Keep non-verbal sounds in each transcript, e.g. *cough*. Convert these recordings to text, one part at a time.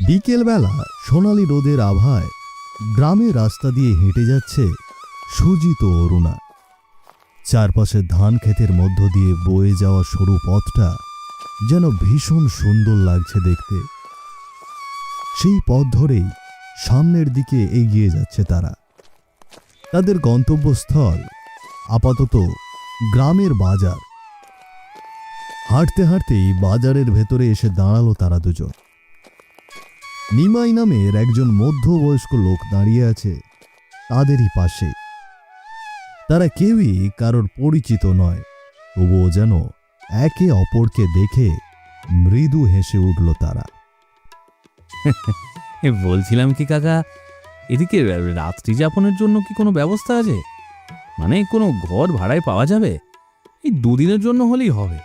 বিকেলবেলা সোনালি রোদের আভায় গ্রামের রাস্তা দিয়ে হেঁটে যাচ্ছে সুজিত অরুণা। চারপাশে ধান ক্ষেতের মধ্য দিয়ে বয়ে যাওয়া সরু পথটা যেন ভীষণ সুন্দর লাগছে দেখতে। সেই পথ ধরেই সামনের দিকে এগিয়ে যাচ্ছে তারা। তাদের গন্তব্যস্থল আপাতত গ্রামের বাজার। হাঁটতে হাঁটতেই বাজারের ভেতরে এসে দাঁড়াল তারা দুজন। নিমাই নামের একজন মধ্যবয়স্ক লোক দাঁড়িয়ে আছে তাদেরই পাশে। তারা কেউই কারোর পরিচিত নয় তবুও যেন একে অপরকে দেখে মৃদু হেসে উঠল তারা। *laughs* বলছিলাম কি কাকা এদিকে রাত্রি যাপনের জন্য কি কোনো ব্যবস্থা আছে? মানে কোনো ঘর ভাড়ায় পাওয়া যাবে? এই দুদিনের জন্য হলেই হবে।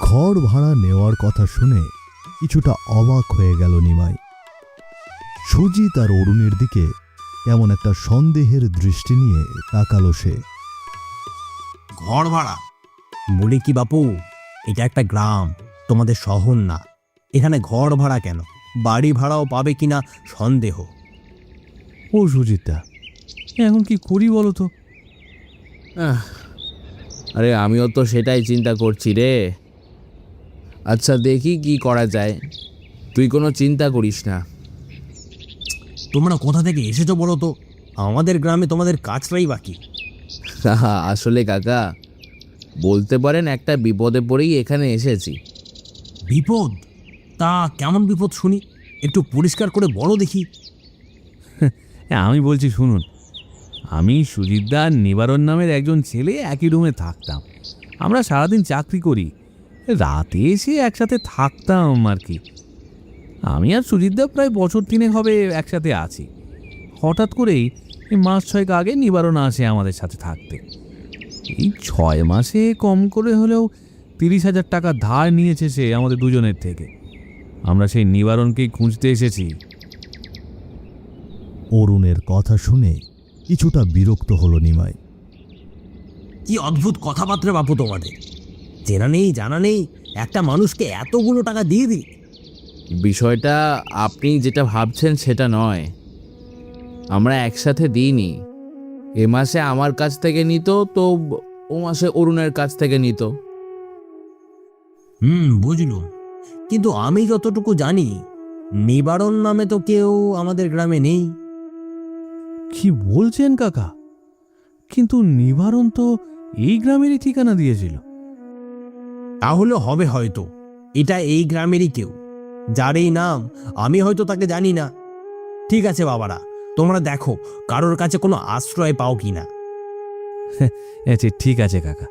ঘর ভাড়া নেওয়ার কথা শুনে কিছুটা অবাক হয়ে গেল নিমাই। সুজিত আর অরুণের দিকে কেমন একটা সন্দেহের দৃষ্টি নিয়ে তাকালো সে। ঘর ভাড়া। বলি কি বাপু এটা একটা গ্রাম তোমাদের শহর না। এখানে ঘর ভাড়া কেন? বাড়ি ভাড়াও পাবে কিনা সন্দেহ। ও সুজিতদা এখন কি করি বলো তো? আহ, আরে আমিও তো সেটাই চিন্তা করছি রে। আচ্ছা দেখি কি করা যায়। তুই কোনো চিন্তা করিস না। তোমরা কোথা থেকে এসেছ বলো তো? আমাদের গ্রামে তোমাদের কাজটাই বাকি। হাহা, আসলে কাকা বলতে পারেন একটা বিপদে পড়েই এখানে এসেছি। বিপদ? তা কেমন বিপদ শুনি? একটু পরিষ্কার করে বলো দেখি। হ্যাঁ *laughs* আমি বলছি শুনুন আমি সুজিতদা নিবারণ নামের একজন ছেলে একই রুমে থাকতাম। আমরা সারাদিন চাকরি করি রাতে এসে একসাথে থাকতাম আর কি। আমি আর সুজিতদা প্রায় বছর তিনেক হবে একসাথে আছি। হঠাৎ করেই এই মাস ছয়েক আগে নিবারণ আসে আমাদের সাথে থাকতে। এই ছয় মাসে কম করে হলেও তিরিশ হাজার টাকা ধার নিয়েছে সে আমাদের দুজনের থেকে। আমরা সেই নিবারণকেই খুঁজতে এসেছি। অরুণের কথা শুনে কিছুটা বিরক্ত হলো নিমাই। কি অদ্ভুত কথাবার্তা বাপু তোমাদের। চেনা নেই জানা নেই একটা মানুষকে এতগুলো টাকা দিয়ে দিই। বিষয়টা আপনি যেটা ভাবছেন সেটা নয়। আমরা একসাথে দিইনি। এ মাসে আমার কাছ থেকে নিত তো ও মাসে অরুণের কাছ থেকে নিত। হুম বুঝলুম কিন্তু আমি যতটুকু জানি নিবারণ নামে তো কেউ আমাদের গ্রামে নেই। কি বলছেন কাকা? কিন্তু নিবারণ তো এই গ্রামেরই ঠিকানা দিয়েছিল। তাহলে হবে হয়তো। এটা এই গ্রামেরই কেউ যার এই নাম আমি হয়তো তাকে জানি না। ঠিক আছে বাবারা, তোমরা দেখো কারোর কাছে কোনো আশ্রয় পাও কিনা আচ্ছা *laughs* ঠিক আছে কাকা।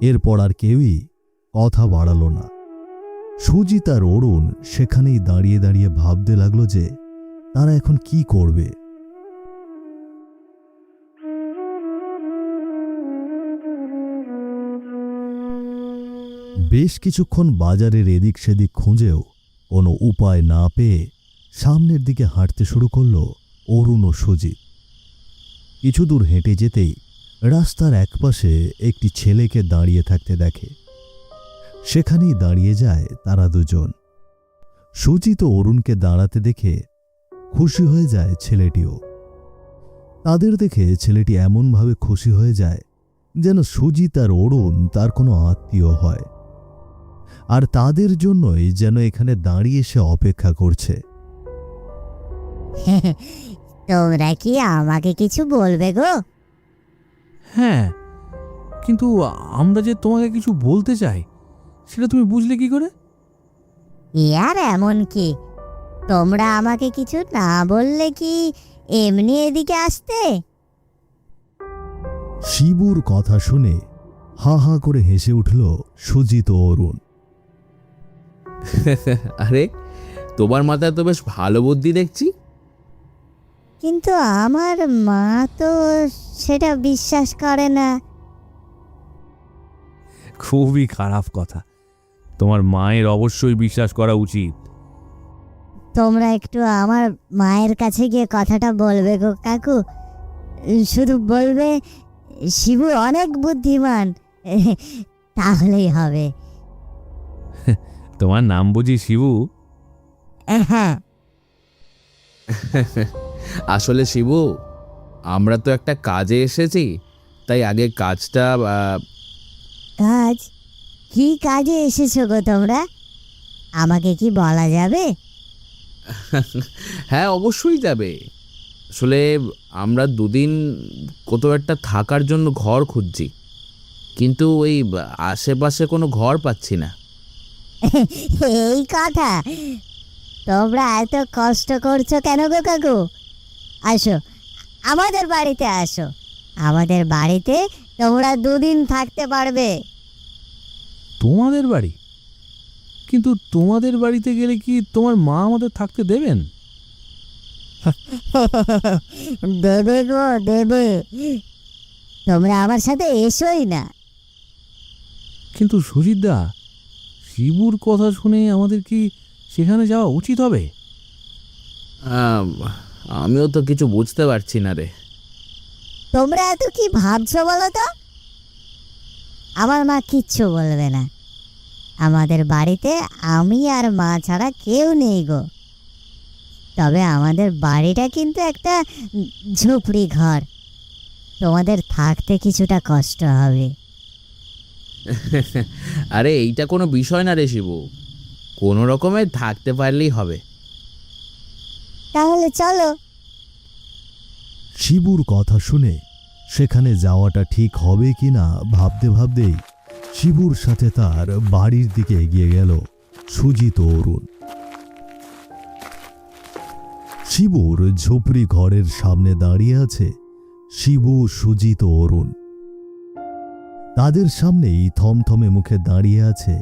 এরপর আর কেউই কথা বাড়ালো না। সুজিত আর অরুণ সেখানেই দাঁড়িয়ে দাঁড়িয়ে ভাবতে লাগল যে তারা এখন কি করবে। বেশ কিছুক্ষণ বাজারের এদিক সেদিক খুঁজেও কোনো উপায় না পেয়ে সামনের দিকে হাঁটতে শুরু করল অরুণ ও সুজিত। কিছু দূর হেঁটে যেতেই রাস্তার একপাশে একটি ছেলেকে দাঁড়িয়ে থাকতে দেখে। সেখানেই দাঁড়িয়ে যায় তারা দুজন। সুচিত ও অরুণকে দাঁড়াতে দেখে খুশি হয়ে যায় ছেলেটিও। তাদের দেখে ছেলেটি এমনভাবে খুশি হয়ে যায় যেন সুজিত আর অরুণ তার কোনো আত্মীয় হয়। আর তাদের জন্যই যেন এখানে দাঁড়িয়ে সে অপেক্ষা করছে। *laughs* তোমরা কি আমাকে কিছু বলবে গো? হ্যাঁ কিন্তু আমরা যে তোমাকে কিছু বলতে চাই সেটা তুমি বুঝলে কি করে? ইয়ার এমন কি? তোমরা আমাকে কিছু না বললে কি এমনি এদিকে আসতে? শিবুর কথা শুনে হা হা করে হেসে উঠল সুজিত অরুণ। *laughs* আরে তোমার মাথায় তো বেশ ভালো বুদ্ধি দেখছি। কিন্তু আমার মা তো সেটা বিশ্বাস করে না। খুবই খারাপ কথা। তোমার মায়ের অবশ্যই বিশ্বাস করা উচিত। তোমরা একটু আমার মায়ের কাছে গিয়ে কথাটা বলবে গো কাকু। শুধু বলবে শিবু অনেক বুদ্ধিমান তাহলেই হবে। তোমার নাম বুঝি শিবু? হ্যাঁ। আসলে শিবু আমরা তো একটা কাজে এসেছি তাই আগে কাজটা আহ, কাজ? কি কাজে এসেছ গো তোমরা? আমাকে কি বলা যাবে? *laughs* হ্যাঁ অবশ্যই যাবে। আসলে আমরা দুদিন কোথাও একটা থাকার জন্য ঘর খুঁজছি কিন্তু ওই আশেপাশে কোনো ঘর পাচ্ছি না। এই কথা। তোমরা এত কষ্ট করছ কেন গো কাকু? আসো আমাদের বাড়িতে আসো। আমাদের বাড়িতে তোমরা দুদিন থাকতে পারবে। তোমাদের বাড়ি? কিন্তু তোমাদের বাড়িতে গেলে কি তোমার মা আমাদের থাকতে দেবেন? *laughs* দেবে গো দেবে। তোমরা আমার সাথে এসোই না। কিন্তু সুজিতদা শিবুর কথা শুনে আমাদের কি সেখানে যাওয়া উচিত হবে? আম, আমিও তো কিছু বুঝতে পারছি না রে। তোমরা এত কি ভাবছ বলো তো? আমার মা কিচ্ছু বলবে না। আমাদের বাড়িতে আমি আর মা ছাড়া কেউ নেই গো। তবে আমাদের বাড়িটা কিন্তু একটা ঝুপড়ি ঘর। তোমাদের থাকতে কিছুটা কষ্ট হবে। *laughs* আরে এইটা কোনো বিষয় না রে শিবু। কোনো রকমে থাকতে পারলেই হবে। তাহলে চলো। শিবুর কথা শুনে সেখানে যাওয়াটা ঠিক হবে কিনা ভাবতে ভাবতেই শিবুর সাথে তার বাড়ির দিকে এগিয়ে গেল সুজিত অরুণ। শিবুর ঝুপড়ি ঘরের সামনে দাঁড়িয়ে আছে শিবু সুজিত অরুণ। তাদের সামনেই থমথমে মুখে দাঁড়িয়ে আছে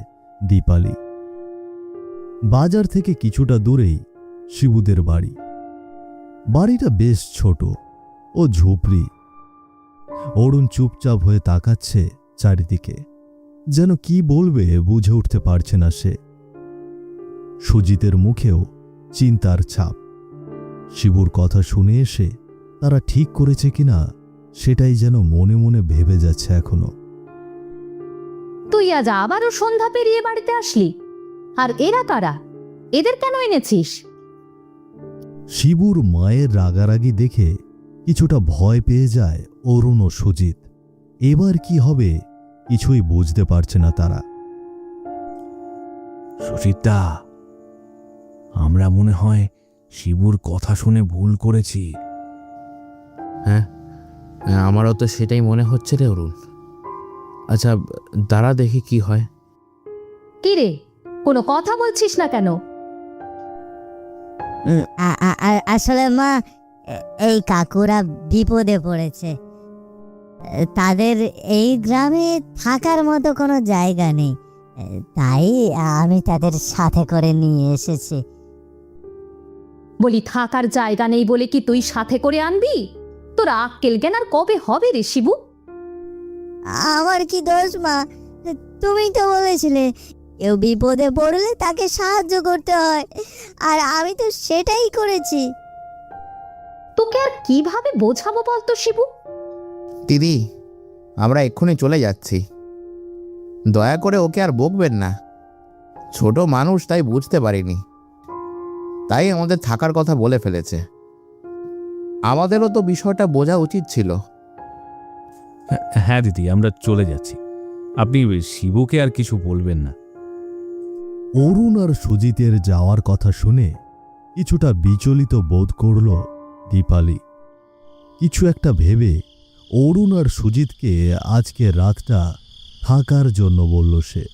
দীপালি। বাজার থেকে কিছুটা দূরেই শিবুদের বাড়ি। বাড়িটা বেশ ছোট ও ঝুপড়ি। অরুণ চুপচাপ হয়ে তাকাচ্ছে চারিদিকে। যেন কি বলবে বুঝে উঠতে পারছে না সে। সুজিতের মুখেও চিন্তার ছাপ। শিবুর কথা শুনে এসে তারা ঠিক করেছে কিনা সেটাই যেন মনে মনে ভেবে যাচ্ছে এখনও। তুই আজ আবারও সন্ধ্যা পেরিয়ে বাড়িতে আসলি? আর এরা কারা? এদের কেন এনেছিস? শিবুর মায়ের রাগারাগি দেখে কিছুটা ভয় পেয়ে যায় অরুণ ও সুজিত। এবার কি হবে কিছুই বুঝতে পারছে না তারা। সুজিতদা আমরা মনে হয় শিবুর কথা শুনে ভুল করেছি। হ্যাঁ হ্যাঁ, আমারও তো সেটাই মনে হচ্ছে রে অরুণ। আচ্ছা দাঁড়া দেখি কি হয়। কি রে কোনো কথা বলছিস না কেন? আসলে মা এই কাকুরা বিপদে পড়েছে। তাদের এই গ্রামে থাকার মতো কোনো জায়গা নেই। তাই আমি তাদের সাথে করে নিয়ে এসেছি। বলি থাকার জায়গা নেই বলে কি তুই সাথে করে আনবি? তোর আক্কেল জ্ঞান আর কবে হবে রে শিবু? আমার কি দোষ মা? তুমি তো বলেছিলে কেউ বিপদে পড়লে তাকে সাহায্য করতে হয়। আর আমি তো সেটাই করেছি। তোকে আর কীভাবে বোঝাবো বলতো শিবু? দিদি আমরা এক্ষুনি চলে যাচ্ছি। দয়া করে ওকে আর বকবেন না। ছোট মানুষ তাই বুঝতে পারিনি। তাই আমাদের থাকার কথা বলে ফেলেছে। আমাদেরও তো বিষয়টা বোঝা উচিত ছিল। হ্যাঁ দিদি আমরা চলে যাচ্ছি। আপনি শিবুকে আর কিছু বলবেন না। অরুণ আর সুজিতের যাওয়ার কথা শুনে কিছুটা বিচলিত বোধ করল দীপালি। কিছু একটা ভেবে অরুণ আর সুজিতকে আজকে রাতটা থাকার জন্য বলল সে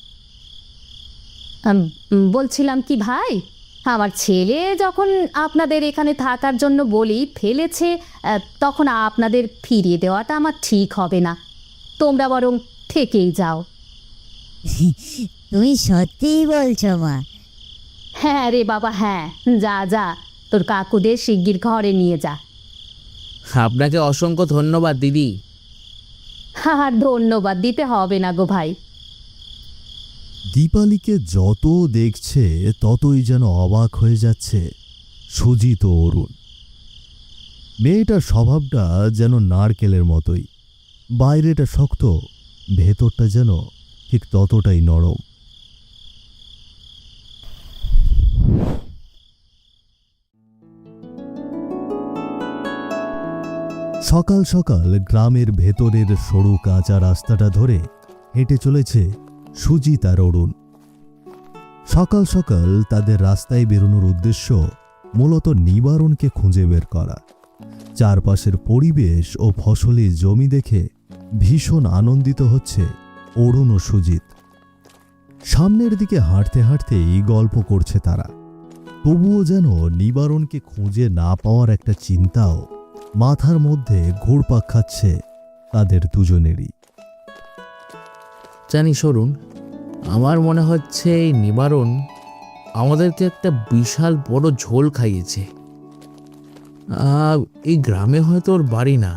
বলছিলাম কি ভাই? আমার ছেলে যখন আপনাদের এখানে থাকার জন্য বলি ফেলেছে তখন আপনাদের ফিরিয়ে দেওয়াটা আমার ঠিক হবে না। তোমরা বরং থেকেই যাও। তুমি সত্যিই বলছো মা। হ্যাঁ রে বাবা হ্যাঁ। যা যা। তোর কাকুদের শিগগির ঘরে নিয়ে যা। আপনাকে অসংখ্য ধন্যবাদ দিদি। আর ধন্যবাদ দিতে হবে না গো ভাই। দীপালিকে যত দেখছে, ততই যেন অবাক হয়ে যাচ্ছে সুজিত অরুণ। মেয়েটার স্বভাবটা যেন নারকেলের মতোই, বাইরেটা শক্ত, ভেতরটা যেন ঠিক ততটাই নরম। সকাল সকাল গ্রামের ভেতরের সরু কাঁচা রাস্তাটা ধরে হেঁটে চলেছে সুজিত আর অরুণ। সকাল সকাল তাদের রাস্তায় বেরোনোর উদ্দেশ্য মূলত নিবারণকে খুঁজে বের করা। চারপাশের পরিবেশ ও ফসলি জমি দেখে ভীষণ আনন্দিত হচ্ছে অরুণ ও সুজিত। সামনের দিকে হাঁটতে হাঁটতেই গল্প করছে তারা। তবুও যেন নিবারণকে খুঁজে না পাওয়ার একটা চিন্তাও মাথার মধ্যে ঘুরপাক খাচ্ছে তাদের দুজনেরই। জানি সরুন আমার মনে হচ্ছে এই নিবারণ আমাদেরকে একটা বিশাল বড় ঝোল খাইয়েছে। এই গ্রামে হয়তো ওর বাড়ি না।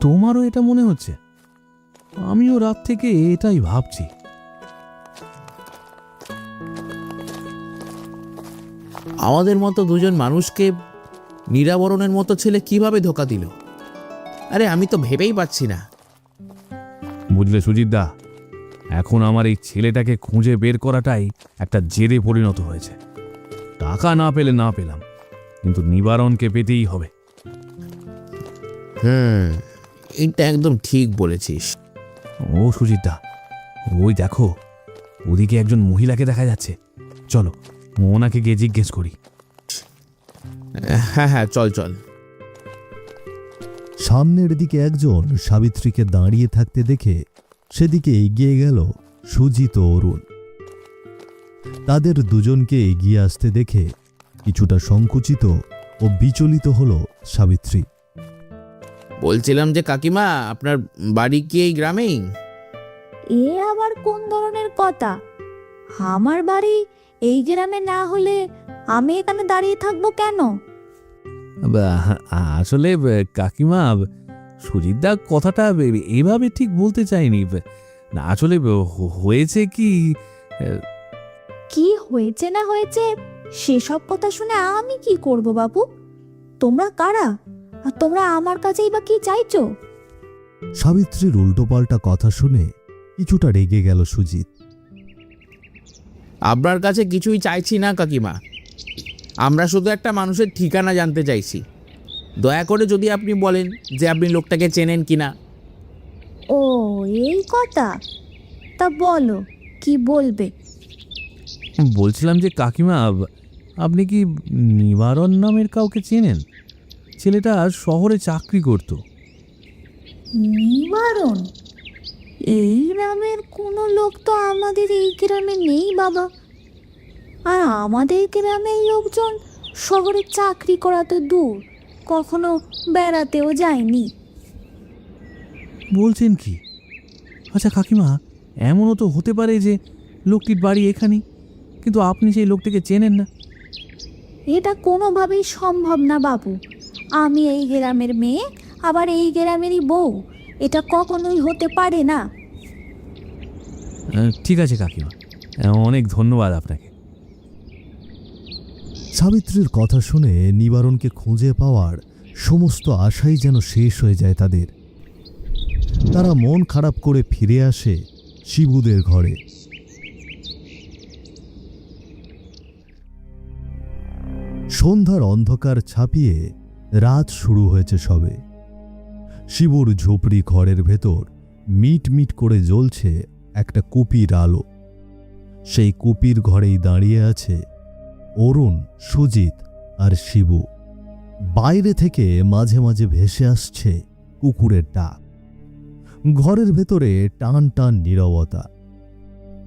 তোমারও এটা মনে হচ্ছে? আমিও রাত থেকে এটাই ভাবছি। আমাদের মতো দুজন মানুষকে নিরাবরণের মতো ছেলে কীভাবে ধোকা দিল? আরে আমি তো ভেবেই পাচ্ছি না। বুঝলে সুজিত দা? এখন আমার এই ছেলেটাকে খুঁজে বের করাটাই একটা জেদে পরিণত হয়েছে। টাকা না পেলে না পেলাম কিন্তু নিবারণকে পেতেই হবে। হুম এটা একদম ঠিক বলেছিস। ও সুজিত দা ওই দেখো ওদিকে একজন মহিলাকে দেখা যাচ্ছে। চলো ওনাকে গিয়ে জিজ্ঞেস করি। হ্যাঁ হ্যাঁ চল চল। সামনের দিকে একজন সাবিত্রীকে দাঁড়িয়ে থাকতে দেখে সেদিকে এগিয়ে গেল সুজিত অরুণ। তাদের দুজনকে এগিয়ে আসতে দেখে কিছুটা সংকুচিত ও বিচলিত হল সাবিত্রী। বলছিলাম যে কাকিমা আপনার বাড়ি কি এই গ্রামেই? এ আবার কোন ধরনের কথা? আমার বাড়ি এই গ্রামে না হলে আমি এখানে দাঁড়িয়ে থাকব কেন? আসলে কাকিমা সুজিত দা কথাটা এভাবে ঠিক বলতে চাইনি না আসলে হয়েছে কি কি হয়েছে না হয়েছে সেসব কথা শুনে আমি কি করব বাবু? তোমরা কারা? আর তোমরা আমার কাছেই বা কি চাইছো? সাবিত্রীর উল্টোপাল্টা কথা শুনে কিছুটা রেগে গেল সুজিত। আপনার কাছে কিছুই চাইছি না কাকিমা। আমরা শুধু একটা মানুষের ঠিকানা জানতে চাইছি। দয়া করে যদি আপনি বলেন যে আপনি লোকটাকে চেনেন কি না ও এই কথা? তা বলো কি বলবে? বলছিলাম যে কাকিমা আপনি কি নিবারণ নামের কাউকে চেনেন? ছেলেটা শহরে চাকরি করতো। নিবারণ? এই গ্রামের কোনো লোক তো আমাদের এই গ্রামে নেই বাবা। আর আমাদের গ্রামের লোকজন শহরে চাকরি করা তো দূর কখনো বেড়াতেও যায়নি। বলছেন কি? আচ্ছা কাকিমা এমনও তো হতে পারে যে লোকটির বাড়ি এখানে কিন্তু আপনি সেই লোকটিকে চেনেন না। এটা কোনোভাবেই সম্ভব না বাবু। আমি এই গ্রামের মেয়ে আবার এই গ্রামেরই বউ এটা কখনোই হতে পারে না। ঠিক আছে কাকিমা। অনেক ধন্যবাদ আপনাকে। সাবিত্রীর কথা শুনে নিবারণকে খুঁজে পাওয়ার সমস্ত আশাই যেন শেষ হয়ে যায় তাদের। তারা মন খারাপ করে ফিরে আসে শিবুদের ঘরে। সন্ধ্যার অন্ধকার ছাপিয়ে রাত শুরু হয়েছে সবে। শিবুর ঝুপড়ি ঘরের ভেতর মিট মিট করে জ্বলছে একটা কুপির আলো। সেই কুপির ঘরেই দাঁড়িয়ে আছে অরুণ, সুজিত আর শিবু। বাইরে থেকে মাঝে মাঝে ভেসে আসছে কুকুরের ডাক। ঘরের ভেতরে টান টান নীরবতা।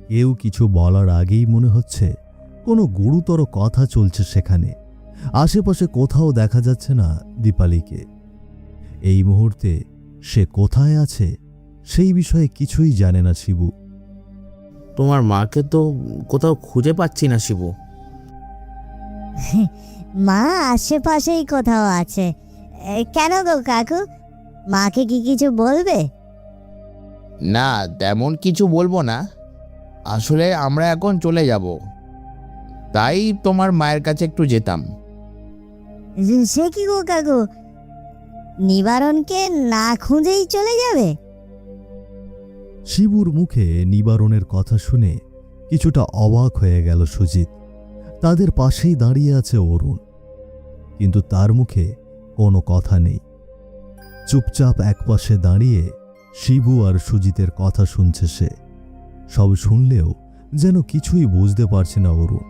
কেউ কিছু বলার আগেই মনে হচ্ছে কোনো গুরুতর কথা চলছে সেখানে। আশেপাশে কোথাও দেখা যাচ্ছে না দীপালিকে। এই মুহূর্তে সে কোথায় আছে সেই বিষয়ে কিছুই জানে না শিবু। তোমার মাকে তো কোথাও খুঁজে পাচ্ছি না শিবু। মা আশেপাশেই কোথাও আছে। এ, কেন গো কাকু? মাকে কি কিছু বলবে? না তেমন কিছু বলব না। আসলে আমরা এখন চলে যাব। তাই তোমার মায়ের কাছে একটু যেতাম। সে কি গো কাকু? নিবারণকে না খুঁজেই চলে যাবে? শিবুর মুখে নিবারণের কথা শুনে কিছুটা অবাক হয়ে গেল সুজিত। তাদের পাশেই দাঁড়িয়ে আছে অরুণ। কিন্তু তার মুখে কোনো কথা নেই। চুপচাপ একপাশে দাঁড়িয়ে শিবু আর সুজিতের কথা শুনছে সে। সব শুনলেও যেন কিছুই বুঝতে পারছে না অরুণ।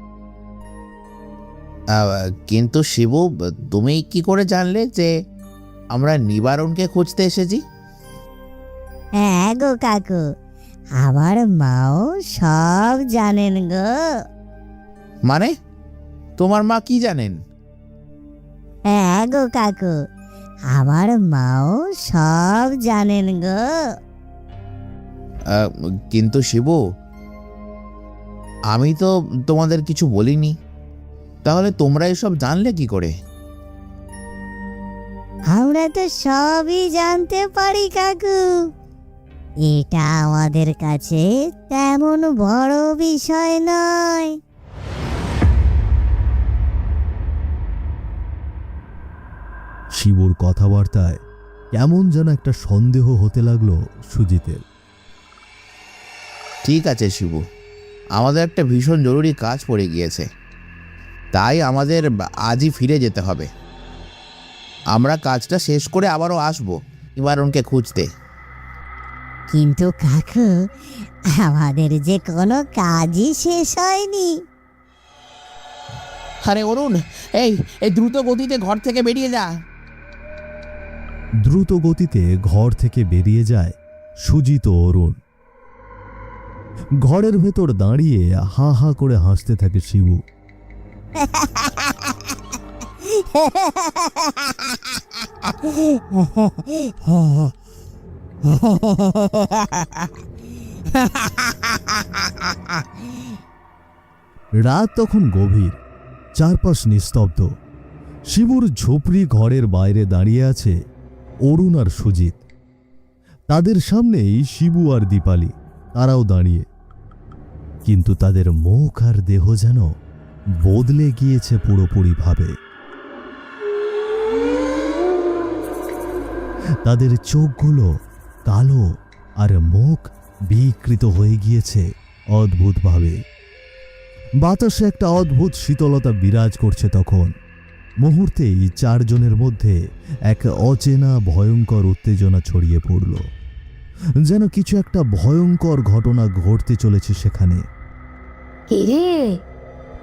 কিন্তু শিবু তুমি কি করে জানলে যে আমরা নিবারণকে খুঁজতে এসেছি? হ্যাঁ গো কাকু আমার মাও সব জানেন গো। মানে? তোমার মা কি জানেন? হ্যাঁ গো কাকু আমার মাও সব জানেন গো। কিন্তু শিব আমি তো তোমাদের কিছু বলিনি। তাহলে তোমরা এসব জানলে কি করে? আমরা তো সবই জানতে পারি কাকু। এটা আমাদের কাছে তেমন বড় বিষয় নয়। শিবুর কথাবার্তায় কেমন যেন একটা সন্দেহ হতে লাগল সুজিতের। ঠিক আছে শিবু আমাদের একটা ভীষণ জরুরি কাজ পড়ে গিয়েছে। তাই আমাদের আজই ফিরে যেতে হবে। আমরা কাজটা শেষ করে আবারও আসব নিবারণকে খুঁজতে। কিন্তু কাকু আমাদের যে কোনো কাজই শেষ হয়নি। আরে অরুণ এই এই দ্রুত গতিতে ঘর থেকে বেরিয়ে যা। দ্রুত গতিতে ঘর থেকে বেরিয়ে যায় সুজিত অরুণ। ঘরের ভেতর দাঁড়িয়ে হা হা করে হাসতে থাকে শিবু। রাত তখন গভীর, চারপাশ নিস্তব্ধ। শিবুর ঝোপড়ি ঘরের বাইরে দাঁড়িয়ে আছে অরুণ আর সুজিত। তাদের সামনেই শিবু আর দীপালি, তারাও দাঁড়িয়ে। কিন্তু তাদের মুখ আর দেহ যেন বদলে গিয়েছে পুরোপুরিভাবে। তাদের চোখগুলো কালো আর মুখ বিকৃত হয়ে গিয়েছে অদ্ভুতভাবে। বাতাসে একটা অদ্ভুত শীতলতা বিরাজ করছে তখন। মুহূর্তেই চারজনের মধ্যে এক অচেনা ভয়ঙ্কর উত্তেজনা ছড়িয়ে পড়ল। যেন কিছু একটা ভয়ঙ্কর ঘটনা ঘটতে চলেছে সেখানে। রে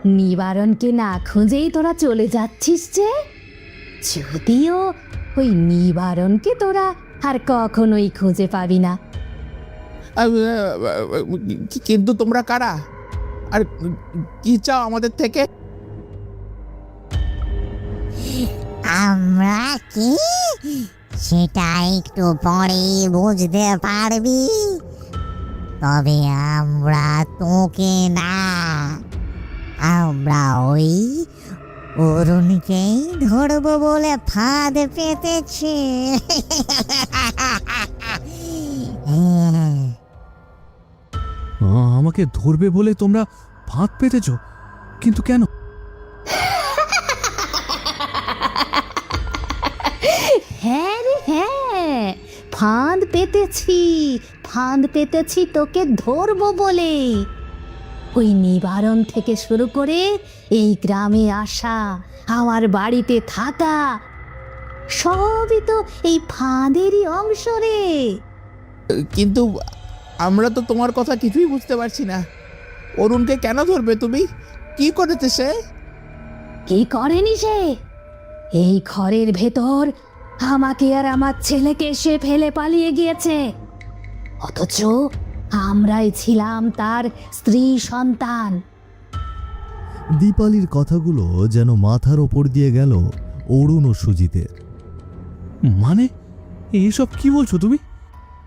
নিবারণকে না খুঁজেই তোরা চলে যাচ্ছিস যে? যদিও ওই নিবারণকে তোরা আর কখনোই খুঁজে পাবি না। কিন্তু তোমরা কারা? আর কি চাও আমাদের থেকে? আমরা কি? সেটা একটু পরে বুঝতে পারবি। তবে আমরা তোকে না। আমরা ওই অরুণকেই ধরবো বলে ফাঁদ পেতেছি। আমাকে ধরবে বলে তোমরা ফাঁদ পেতেছ? কিন্তু কেন? ফাঁদ পেতেছি ফাঁদ পেতেছি তোকে ধরবো বলে। ওই নিবারণ থেকে শুরু করে এই গ্রামে আসা আমার বাড়িতে থাকা সবই তো এই ফাঁদেরই অংশ রে। কিন্তু আমরা তো তোমার কথা কিছুই বুঝতে পারছি না। অরুণকে কেন ধরবে তুমি? কি করেছে সে? কি করেনি সে? এই ঘরের ভেতর আমাকে আর আমার ছেলেকে সে ফেলে পালিয়ে গিয়েছে। অথচ আমরাই ছিলাম তার স্ত্রী সন্তান। দীপালির কথাগুলো যেন মাথার ওপর দিয়ে গেল অরুণ ও সুজিতের। মানে? এসব কি বলছো তুমি?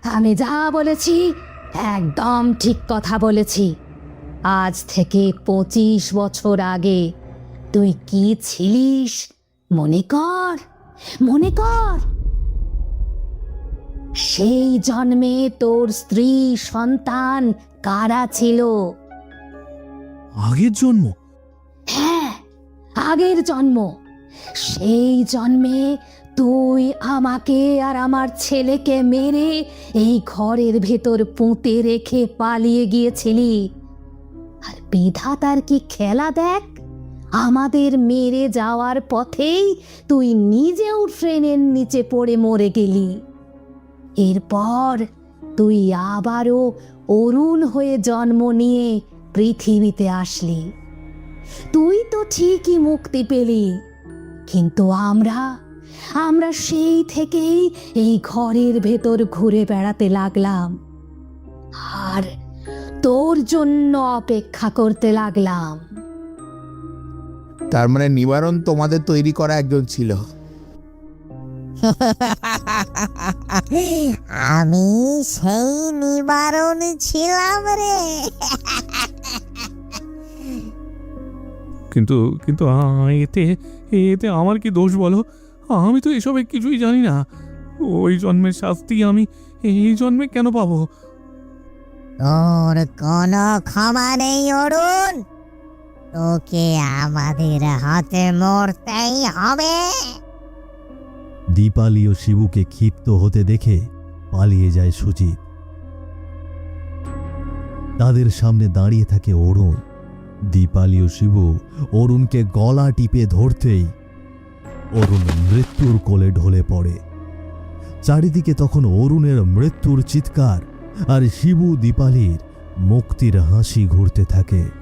আমি যা বলেছি একদম ঠিক কথা বলেছি। আজ থেকে পঁচিশ বছর আগে তুই কি ছিলিস মনে কর? মনে কর। সেই জন্মে তোর স্ত্রী সন্তান কারা ছিল? আগের জন্ম? হ্যাঁ আগের জন্ম। সেই জন্মে তুই আমাকে আর আমার ছেলেকে মেরে এই ঘরের ভেতর পুঁতে রেখে পালিয়ে গিয়েছিলি। আর বিধাতার কি খেলা দেখ? আমাদের মেরে যাওয়ার পথেই তুই নিজেও ট্রেনের নিচে পড়ে মরে গেলি। এরপর তুই আবারও অরুণ হয়ে জন্ম নিয়ে পৃথিবীতে আসলি। তুই তো ঠিকই মুক্তি পেলি, কিন্তু আমরা আমরা সেই থেকেই এই ঘরের ভেতর ঘুরে বেড়াতে লাগলাম। আর তোর জন্য অপেক্ষা করতে লাগলাম। তার মানে নিবারণ তোমাদের তৈরি করা একজন ছিল। আমি সেই নিবারণ ছিলাম রে। কিন্তু কিন্তু এতে এতে আমার কি দোষ বলো? আমি তো এসবে কিছুই জানি না। ওই জন্মের শাস্তি আমি এই জন্মে কেন পাবো? তোর কোনো ক্ষমা নেই অরুণ। তোকে আমাদের হাতে মরতেই হবে। দীপালি ও শিবুকে ক্ষিপ্ত হতে দেখে পালিয়ে যায় সুজিত। তাদের সামনে দাঁড়িয়ে থাকে অরুণ। দীপালি ও শিবু অরুণকে গলা টিপে ধরতেই অরুণ মৃত্যুর কোলে ঢলে পড়ে। চারিদিকে তখন অরুণের মৃত্যুর চিৎকার আর শিবু দীপালির মুক্তির হাসি ঘুরতে থাকে।